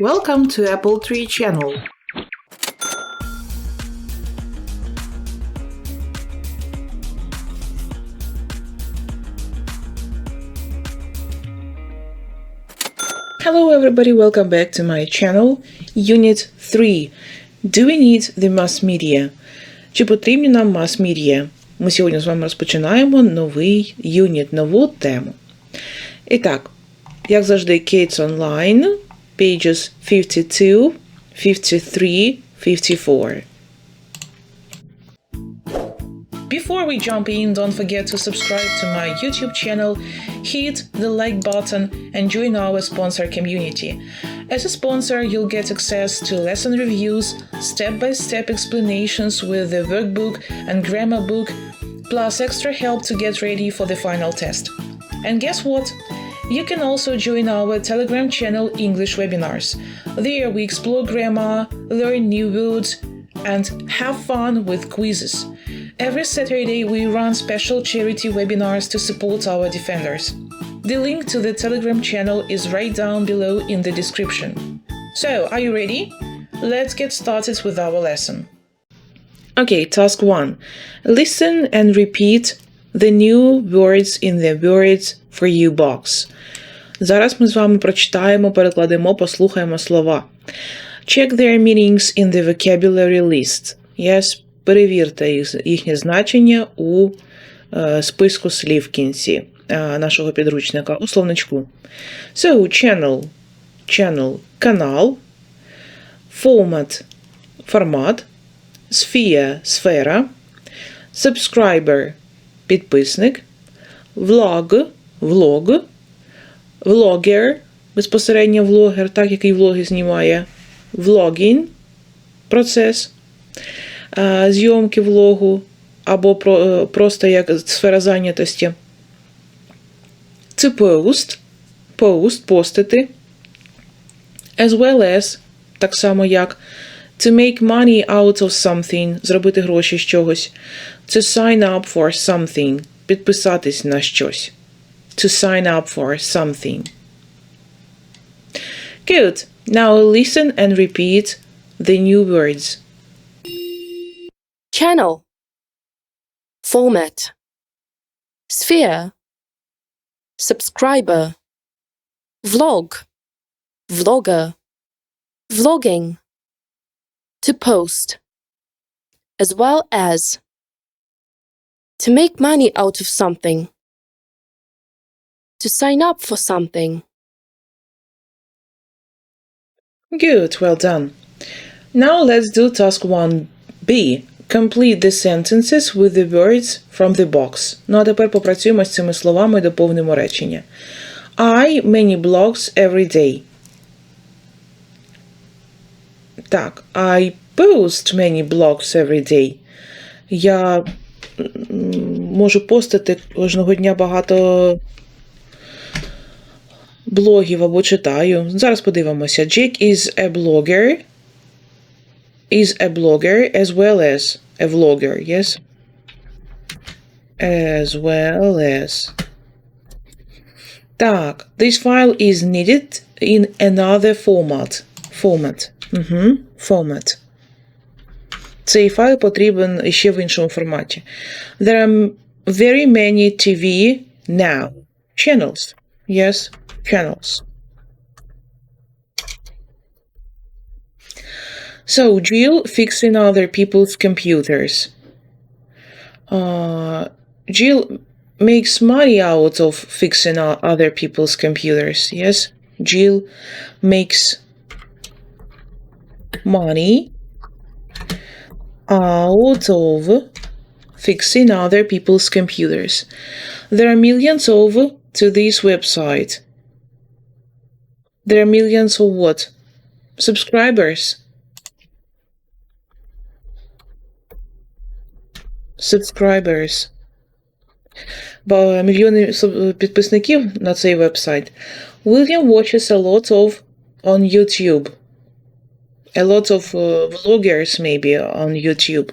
Welcome to Apple Tree channel. Hello everybody, welcome back to my channel. Unit 3. Do we need the mass media? Чи потрібні нам мас-медіа? Ми сьогодні з вами розпочинаємо новий юніт, нову тему. І так, як завжди, Kids Online, pages 52, 53, 54. Before we jump in, don't forget to subscribe to my YouTube channel, hit the like button, and join our sponsor community. As a sponsor, you'll get access to lesson reviews, step by step explanations with the workbook and grammar book, plus extra help to get ready for the final test. And guess what? You can also join our Telegram channel English Webinars. There we explore grammar, learn new words, and have fun with quizzes. Every Saturday, we run special charity webinars to support our defenders. The link to the Telegram channel is right down below in the description. So, are you ready? Let's get started with our lesson. Okay, task 1. Listen and repeat the new words in the Words for You box. Зараз ми з вами прочитаємо, перекладемо, послухаємо слова. Check their meanings in the vocabulary list. Yes, перевірте їх, їхнє значення у е, списку слів в кінці е, нашого підручника у словничку. So, channel, channel – канал, format – формат, sphere – сфера, subscriber – підписник, vlog – влог, vlogger – безпосередньо влогер, так який влоги знімає, vlogging – процес, зйомки влогу або е, просто як сфера зайнятості. Це post, post, постити, as well as, так само як to make money out of something, зробити гроші з чогось, to sign up for something, підписатись на щось, to sign up for something. Good. Now listen and repeat the new words. Channel. Format. Sphere. Subscriber. Vlog. Vlogger. Vlogging. To post. As well as. To make money out of something. To sign up for something. Good, well done. Now let's do task 1b. Complete the sentences with the words from the box. Ну а тепер попрацюємо з цими словами і доповнимо речення. I many blogs every day. Так, I post many blogs every day. Я м, можу постити кожного дня багато блогів або читаю. Зараз подивимося. Jake is a blogger. Is a blogger as well as a vlogger, yes? As well as. Так, this file is needed in another format. Format. Угу. Format. Цей файл потрібен ще в іншому форматі. There are very many TV now. Channels. Yes, channels. So, Jill fixing other people's computers. Uh, Jill makes money out of fixing o- other people's computers. Yes, Jill makes money out of fixing other people's computers. There are millions of to this website. There are millions of what? Subscribers. Subscribers. Ба- Мільйони суб- підписників на цей вебсайт. William watches a lot of on YouTube. A lot of uh, vloggers maybe on YouTube.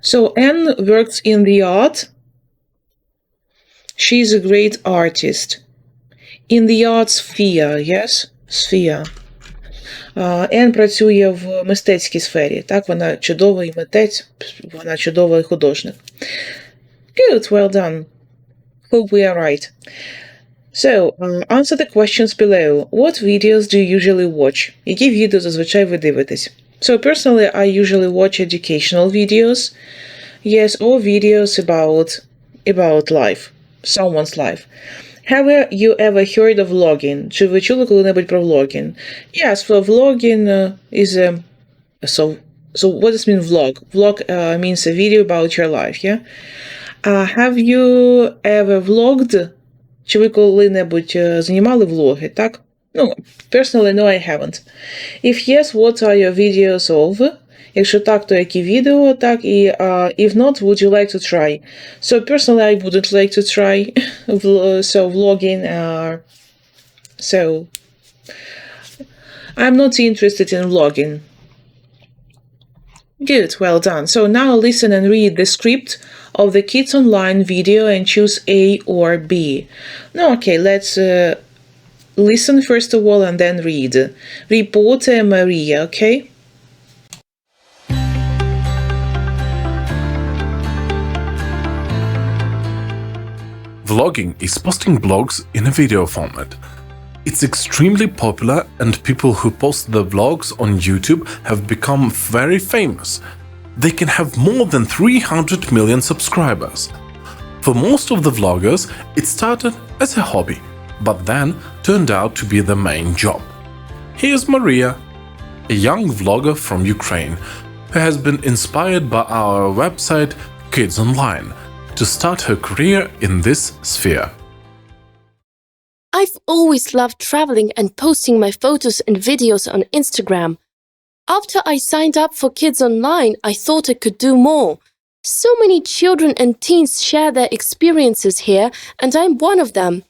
So Anne works in the art. She's a great artist. in the art sphere, yes? Sphere. Uh, Ен працює в мистецькій сфері. Так, вона чудовий митець, вона чудовий художник. Good, well done. Hope we are right. So, uh, answer the questions below. What videos do you usually watch? Які відео зазвичай ви дивитесь? So, personally, I usually watch educational videos. Yes, or videos about about life, someone's life. Have you ever heard of vlogging? Чи ви чули коли-небудь про vlogging? Yes, so vlogging uh, is a so so what does mean vlog? Vlog uh, means a video about your life, yeah? Uh, have you ever vlogged? Чи ви коли-небудь е, знімали влоги, так? Ну, personally, no, I haven't. If yes, what are your videos of? Якщо так, то які відео, так, і uh, if not, would you like to try? So personally, I wouldn't like to try vl- so vlogging. Uh, so I'm not interested in vlogging. Good, well done. So now listen and read the script of the Kids Online video and choose A or B. No, okay, let's uh, listen first of all and then read. Reporter Maria, okay? Vlogging is posting blogs in a video format. It's extremely popular, and people who post their vlogs on YouTube have become very famous. They can have more than 300 million subscribers. For most of the vloggers, it started as a hobby, but then turned out to be the main job. Here's Maria, a young vlogger from Ukraine who has been inspired by our website Kids Online to start her career in this sphere. I've always loved traveling and posting my photos and videos on Instagram. After I signed up for Kids Online, I thought I could do more. So many children and teens share their experiences here, and I'm one of them.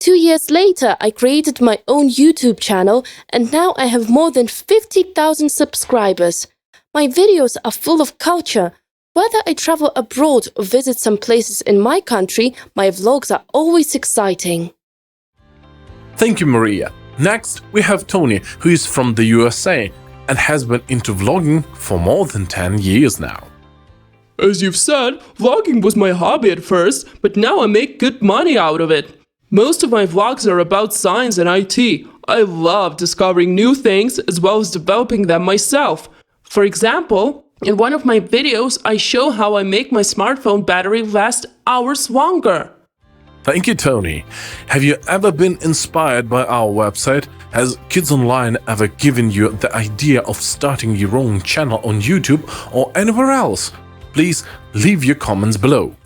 Two years later, I created my own YouTube channel, and now I have more than 50,000 subscribers. My videos are full of culture. Whether I travel abroad or visit some places in my country, my vlogs are always exciting. Thank you, Maria. Next, we have Tony, who is from the USA and has been into vlogging for more than 10 years now. As you've said, vlogging was my hobby at first, but now I make good money out of it. Most of my vlogs are about science and IT. I love discovering new things as well as developing them myself. For example, in one of my videos, I show how I make my smartphone battery last hours longer. Thank you, Tony. Have you ever been inspired by our website? Has Kids Online ever given you the idea of starting your own channel on YouTube or anywhere else? Please leave your comments below.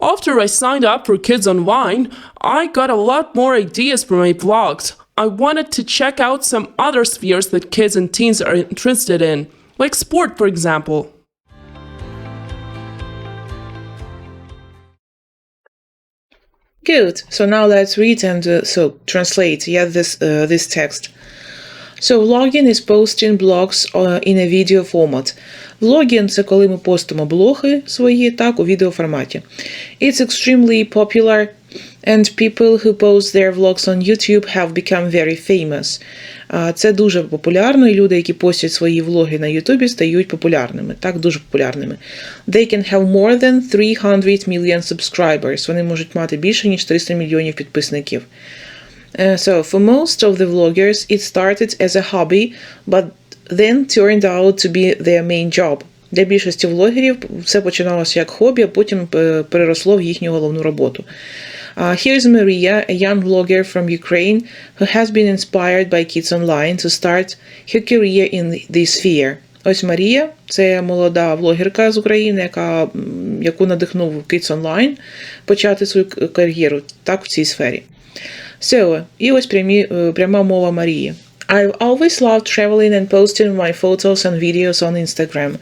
After I signed up for Kids Online, I got a lot more ideas for my vlogs. I wanted to check out some other spheres that kids and teens are interested in, like sport, for example. Good. So now let's read and uh, so translate. Yeah, this uh, this text. So vlogging is posting blogs uh, in a video format. Vlogging – це коли ми постимо блоги свої так у відеоформаті. It's extremely popular and people who post their vlogs on YouTube have become very famous. Це дуже популярно, і люди, які постять свої влоги на YouTube, стають популярними, так, дуже популярними. They can have more than 300 million subscribers. Вони можуть мати більше, ніж 300 мільйонів підписників. Uh, so, for most of the vloggers, it started as a hobby, but then turned out to be their main job. Для більшості влогерів все починалося як хобі, а потім е, переросло в їхню головну роботу. Uh, here's Maria, a young vlogger from Ukraine who has been inspired by Kids Online to start her career in this sphere. Ось Марія, це молода влогерка з України, яка, яку надихнув Kids Online почати свою кар'єру так в цій сфері. So, і ось прямі, е, пряма мова Марії. I've always loved traveling and posting my photos and videos on Instagram.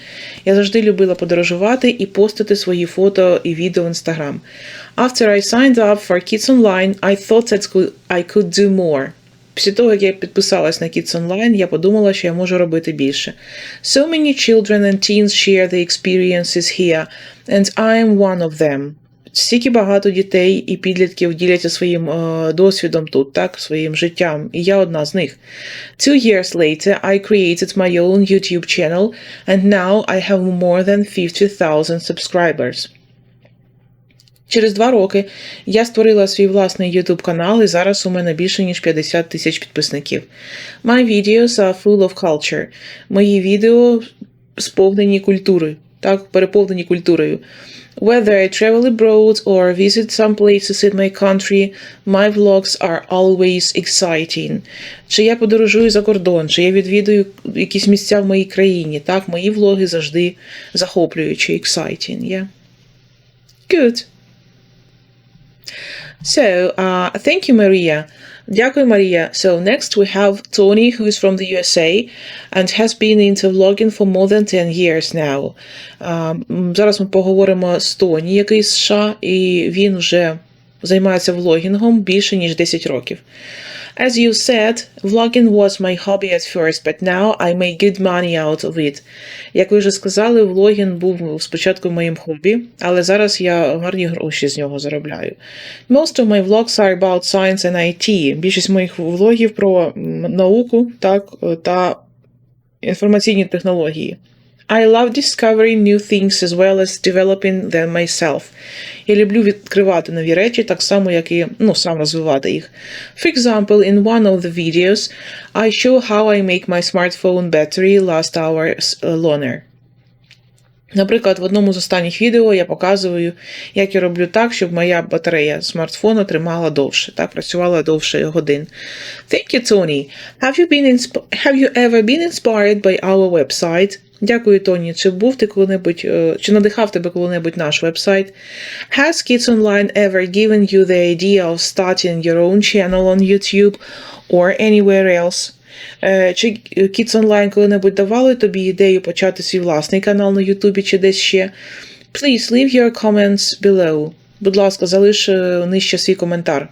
Я завжди любила подорожувати і постити свої фото і відео в Instagram. After I signed up for Kids Online, I thought that could- I could do more. Після того, як я підписалась на Kids Online, я подумала, що я можу робити більше. So many children and teens share their experiences here, and I am one of them. стільки багато дітей і підлітків діляться своїм е, досвідом тут, так, своїм життям, і я одна з них. Two years later, I created my own YouTube channel, and now I have more than 50,000 subscribers. Через два роки я створила свій власний YouTube канал, і зараз у мене більше ніж 50 тисяч підписників. My videos are full of culture. Мої відео сповнені культури, так, переповнені культурою. Whether I travel abroad or visit some places in my country, my vlogs are always exciting. Чи я подорожую за кордон, чи я відвідую якісь місця в моїй країні, так, мої влоги завжди захоплюючі, exciting, yeah? Good. So, uh, thank you, Maria. Дякую, Maria. So, next we have Tony, who is from the USA and has been into vlogging for more than 10 years now. Uh, зараз ми поговоримо з Тоні, який з США, і він вже займається влогінгом більше, ніж 10 років. As you said, vlogging was my hobby at first, but now I make good money out of it. Як ви вже сказали, влогінг був спочатку моїм хобі, але зараз я гарні гроші з нього заробляю. Most of my vlogs are about science and IT. Більшість моїх влогів про науку так, та інформаційні технології. I love discovering new things as well as developing them myself. Я люблю відкривати нові речі, так само, як і ну, сам розвивати їх. For example, in one of the videos, I show how I make my smartphone battery last hours longer. Наприклад, в одному з останніх відео я показую, як я роблю так, щоб моя батарея смартфону тримала довше, так, працювала довше годин. Thank you, Tony. Have you been have you ever been inspired by our website? Дякую, Тоні. Чи був ти коли-небудь, е, надихав тебе коли-небудь наш вебсайт? Has Kids Online ever given you the idea of starting your own channel on YouTube or anywhere else? Е, Чи Kids Online коли-небудь давали тобі ідею почати свій власний канал на Ютубі чи десь ще? Please leave your comments below. Будь ласка, залиш е, нижче свій коментар.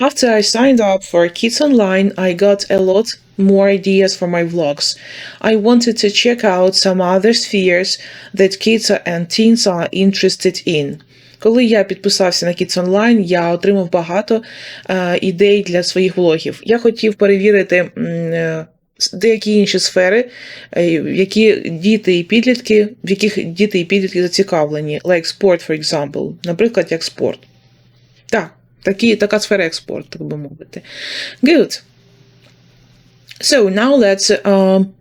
After I signed up for Kids Online, I got a lot more ideas for my vlogs. I wanted to check out some other spheres that kids and teens are interested in. Коли я підписався на Kids Online, я отримав багато е, ідей для своїх влогів. Я хотів перевірити е, деякі інші сфери, е, які діти і підлітки, в яких діти і підлітки зацікавлені, like sport, for example, наприклад, як спорт. Так, такі, така сфера як спорт, так би мовити. Good. So now let's um,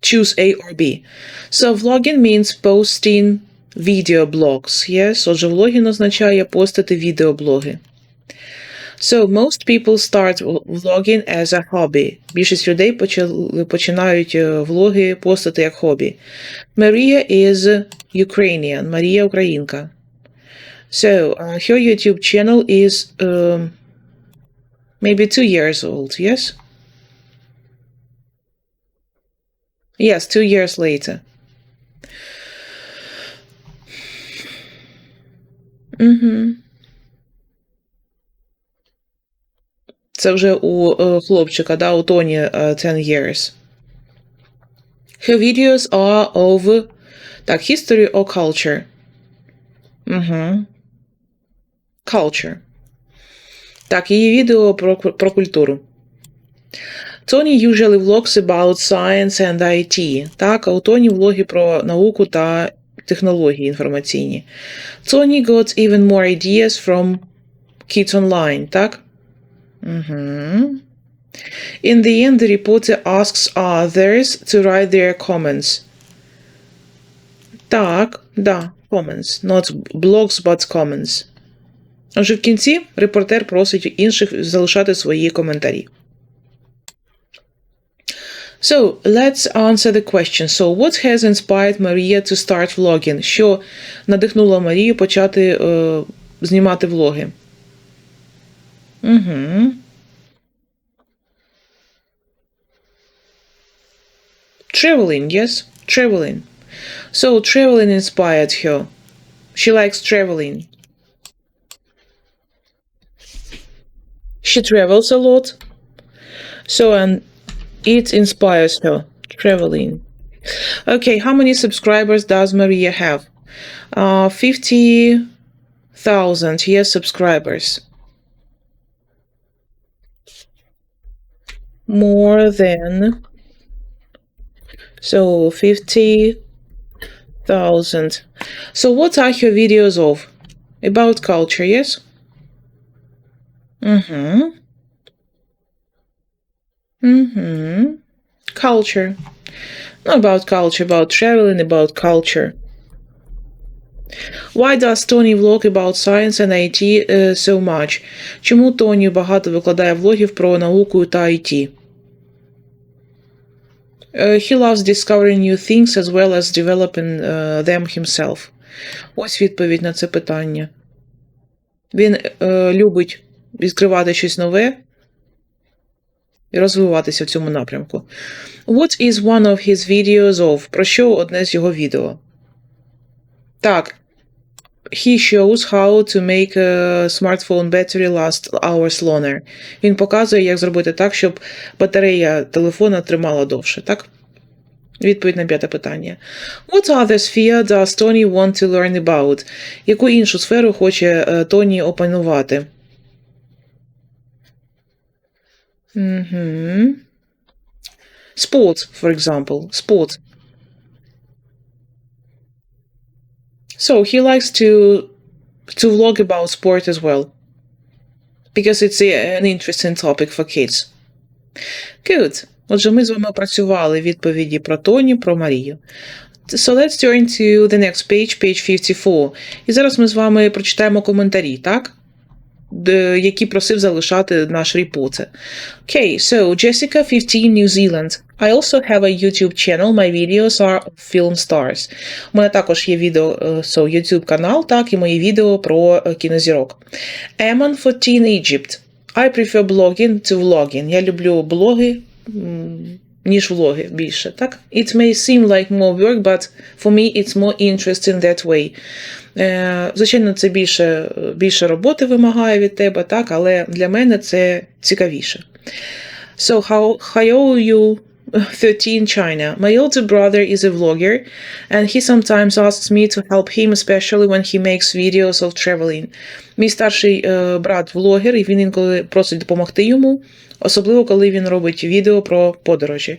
choose A or B. So vlogging means posting video blogs. Yes, отже, влогін означає постити відеоблоги. So most people start vlogging as a hobby. Більшість людей почали, починають е, влоги постити як хобі. Maria is Ukrainian. Марія українка. So uh, her YouTube channel is um, maybe two years old, yes? Yes, two years later. Угу. Це вже у е, хлопчика, да, у Тоні е, 10 years. Her videos are of так, history or culture. Угу. Culture. Так, її відео про, про культуру. Tony usually vlogs about science and IT. Так, а у Тоні влоги про науку та технології інформаційні. Tony got even more ideas from Kids Online, так? Угу. In the end, the reporter asks others to write their comments. Так, да, comments. Not blogs, but comments. Отже, в кінці репортер просить інших залишати свої коментарі. So, let's answer the question. So, what has inspired Maria to start vlogging? Що надихнуло Марію почати е, знімати влоги? Угу. Traveling, yes? Traveling. So, traveling inspired her. She likes traveling. She travels a lot. So, and it inspires her. Traveling. Okay, how many subscribers does Maria have? Uh, 50, yes, subscribers. More than so 50,000. So what are her videos of? About culture, yes? Mm-hmm. Mm-hmm. Culture. Not about culture, about traveling, about culture. Why does Tony vlog about science and IT uh, so much? Чому Тоні багато викладає влогів про науку та IT? Uh, he loves discovering new things as well as developing uh, them himself. Ось відповідь на це питання. Він е, любить відкривати щось нове і розвиватися в цьому напрямку. What is one of his videos of? Про що одне з його відео? Так. He shows how to make a smartphone battery last hours longer. Він показує, як зробити так, щоб батарея телефона тримала довше, так? Відповідь на п'яте питання. What other sphere does Tony want to learn about? Яку іншу сферу хоче е, Тоні опанувати? Угу. Sport, for example. Sport. So he likes to to vlog about sport as well. Because it's a, an interesting topic for kids. Good. Отже, ми з вами опрацювали відповіді про Тоні, про Марію. So let's turn to the next page, page 54. І зараз ми з вами прочитаємо коментарі, так? Які просив залишати наш репортер. Okay, so Jessica 15 New Zealand. I also have a YouTube channel. My videos are of film stars. У мене також є відео, е, so, YouTube канал, так, і мої відео про е, кінозірок. Eman 14 Egypt. I prefer blogging to vlogging. Я люблю блоги, ніж влоги більше, так? It may seem like more work, but for me it's more interesting that way. Е, Звичайно, це більше, більше роботи вимагає від тебе, так, але для мене це цікавіше. So, how, how you? 13 China. My older brother is a vlogger, and he sometimes asks me to help him, especially when he makes videos of traveling. Мій старший е, брат влогер, і він інколи просить допомогти йому, особливо коли він робить відео про подорожі.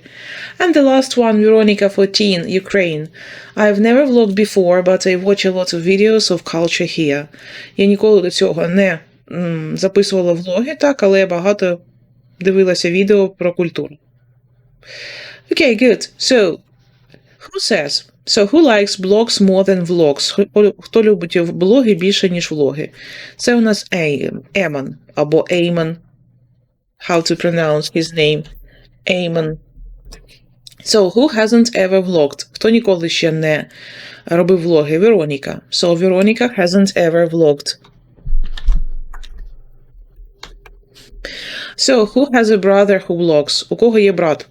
And the last one, Veronica 14, Ukraine. I've never vlogged before, but I watch a lot of videos of culture here. Я ніколи до цього не записувала влоги, так, але я багато дивилася відео про культуру. Okay, good. So, who says? So, who likes blogs more than vlogs? Хто- любить блоги більше, ніж влоги? Це у нас Емон або Еймон. How to pronounce his name? Еймон. So, who hasn't ever vlogged? Хто ніколи ще не робив влоги? Вероніка. So, Veronica hasn't ever vlogged. So, who has a brother who vlogs? У кого є брат?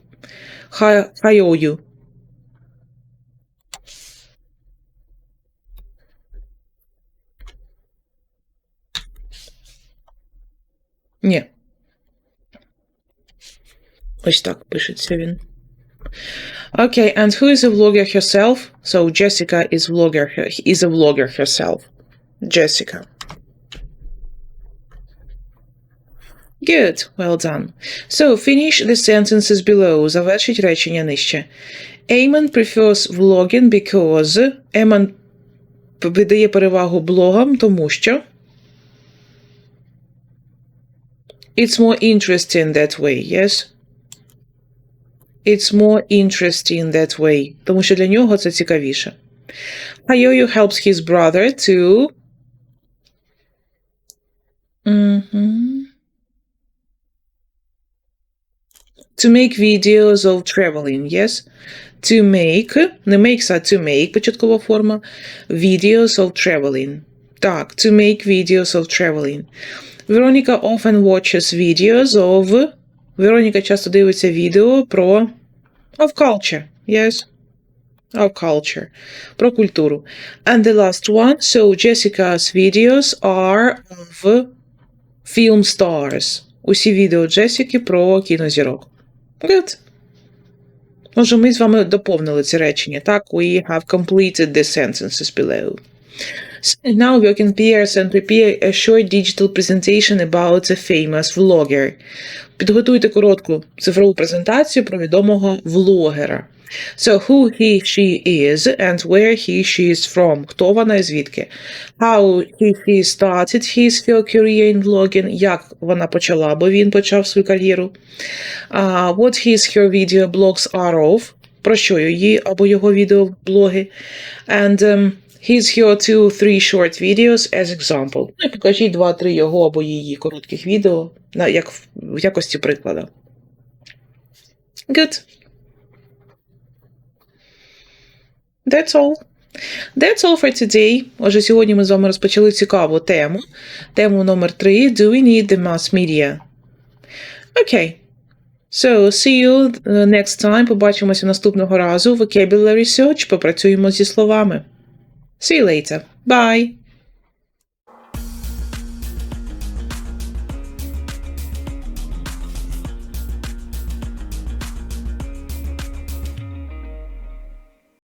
How, how are you? Ні. Ось так пишеться він. Okay, and who is a vlogger herself? So Jessica is vlogger is a vlogger herself. Jessica. Good, well done. So finish the sentences below. Завершіть речення нижче. Eamon prefers vlogging because Eamon видає перевагу блогам, тому що It's more interesting that way, yes? It's more interesting that way. Тому що для нього це цікавіше. Hayoyo helps his brother to. Mhm. To make videos of traveling, yes? To make, не makes, а to make, початкова форма. Videos of traveling. Так, to make videos of traveling. Veronica often watches videos of. Вероніка часто дивиться відео про of culture. Yes. Of culture. Про культуру. And the last one. So Jessica's videos are of film stars. Усі відео Джесіки про кінозірок. Good. Отже, ми з вами доповнили ці речення. Так, we have completed the sentences below. Now work in pairs and prepare a short digital presentation about a famous vlogger. Підготуйте коротку цифрову презентацію про відомого влогера. So who he, she is and where he, she is from. Хто вона і звідки. How he, she started his career in vlogging. Як вона почала, бо він почав свою кар'єру. Uh, what his, her video blogs are of. Про що її або його відеоблоги. And um, his, her two, three short videos as example. Ну і покажіть два-три його або її коротких відео на, як, в- якості прикладу. Good. That's all. That's all for today. Отже, сьогодні ми з вами розпочали цікаву тему. Тему номер 3 Do we need the mass media? Окей. So, see you uh, next time. Побачимося наступного разу. Vocabulary search. Попрацюємо зі словами. See you later. Bye.